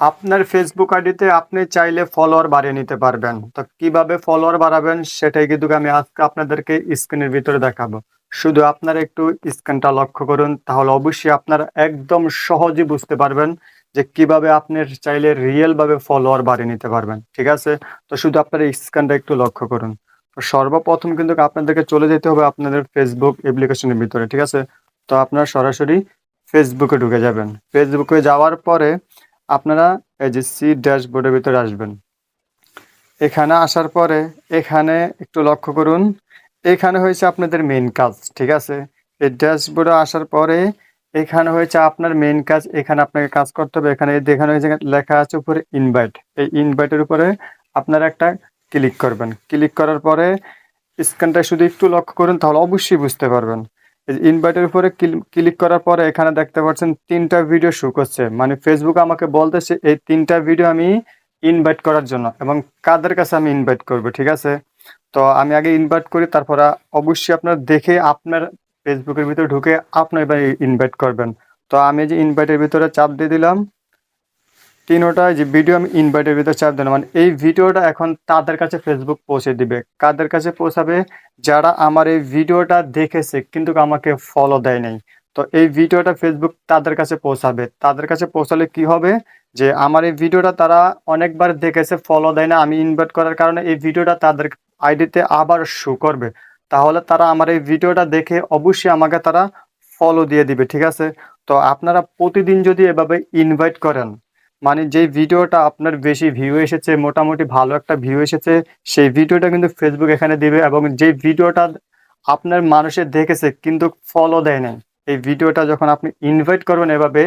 আপনার ফেসবুক আইডিতে আপনি চাইলে ফলোয়ার বাড়িয়ে নিতে পারবেন। তো কীভাবে ফলোয়ার বাড়াবেন সেটাই কিন্তু আমি আজকে আপনাদেরকে স্ক্রিনের ভিতরে দেখাবো। শুধু আপনারা একটু স্ক্রিনটা লক্ষ্য করুন, তাহলে অবশ্যই আপনারা একদম সহজে বুঝতে পারবেন যে কীভাবে আপনি চাইলে রিয়েল ভাবে ফলোয়ার বাড়িয়ে নিতে পারবেন, ঠিক আছে? তো শুধু আপনারা স্ক্রিনটা একটু লক্ষ্য করুন। তো সর্বপ্রথম কিন্তু আপনাদেরকে চলে যেতে হবে আপনাদের ফেসবুক অ্যাপ্লিকেশনের ভিতরে, ঠিক আছে? তো আপনারা সরাসরি ফেসবুকে ঢুকে যাবেন। ফেসবুকে যাওয়ার পরে আপনারা এই যে সি ড্যাশবোর্ডের ভিতরে আসবেন। এখানে আসার পরে এখানে একটু লক্ষ্য করুন, এখানে হয়েছে আপনাদের মেন কাজ, ঠিক আছে? এই ড্যাশবোর্ডে আসার পরে এখানে হয়েছে আপনার মেন কাজ, এখানে আপনাকে কাজ করতে হবে। এখানে দেখানো হয়েছে লেখা আছে উপরে ইনভাইট এই ইনভাইটের উপরে আপনারা একটা ক্লিক করবেন। ক্লিক করার পরে স্ক্যানটা শুধু একটু লক্ষ্য করুন, তাহলে অবশ্যই বুঝতে পারবেন। ইনভাইটের উপরে ক্লিক করার পরে এখানে দেখতে পাচ্ছেন তিনটা ভিডিও শো করছে। মানে ফেসবুক আমাকে বলতেছে এই তিনটা ভিডিও আমি ইনভাইট করার জন্য এবং কাদের কাছে আমি ইনভাইট করব, ঠিক আছে? তো আমি আগে ইনভাইট করি, তারপরে অবশ্যই আপনার দেখে আপনার ফেসবুকের ভিতরে ঢুকে আপনার এবার ইনভাইট করবেন। তো আমি যে ইনভাইটের ভিতরে চাপ দিয়ে দিলাম তিনোটা যে ভিডিও আমি ইনভাইটের ভিতরে চাপ দিলাম। মানে এই ভিডিওটা এখন তাদের কাছে ফেসবুক পৌঁছে দিবে। কাদের কাছে পৌঁছাবে? যারা আমার এই ভিডিওটা দেখেছে, কিন্তু আমাকে ফলো দেয় নাই। তো এই ভিডিওটা ফেসবুক তাদের কাছে পৌঁছাবে। তাদের কাছে পৌঁছালে কি হবে? যে আমার এই ভিডিওটা তারা অনেকবার দেখেছে ফলো দেয় না। আমি ইনভাইট করার কারণে এই ভিডিওটা তাদের আইডিতে আবার শো করবে। তাহলে তারা আমার এই ভিডিওটা দেখে অবশ্যই আমাকে তারা ফলো দিয়ে দিবে, ঠিক আছে? তো আপনারা প্রতিদিন যদি এভাবে ইনভাইট করেন মানে যে ভিডিওটা আপনার বেশি ভিউ এসেছে, মোটামুটি ভালো একটা ভিউ এসেছে, সেই ভিডিওটা কিন্তু ফেসবুক এখানে দিবে এবং যে ভিডিওটা আপনার মানুষে দেখেছে কিন্তু ফলো দেয় নাই, এই ভিডিওটা যখন আপনি ইনভাইট করবেন এভাবে,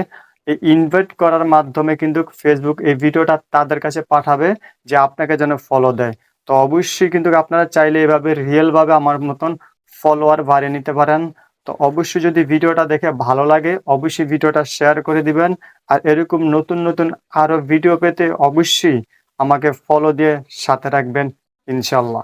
এই ইনভাইট করার মাধ্যমে কিন্তু ফেসবুক এই ভিডিওটা তাদের কাছে পাঠাবে যে আপনাকে যেন ফলো দেয়। তো অবশ্যই কিন্তু আপনারা চাইলে এভাবে রিয়েলভাবে আমার মতন ফলোয়ার বাড়িয়ে নিতে পারেন। তো অবশ্যই যদি ভিডিওটা দেখে ভালো লাগে, অবশ্যই ভিডিওটা শেয়ার করে দিবেন। আর এরকম নতুন নতুন আরও ভিডিও পেতে অবশ্যই আমাকে ফলো দিয়ে সাথে রাখবেন ইনশাল্লাহ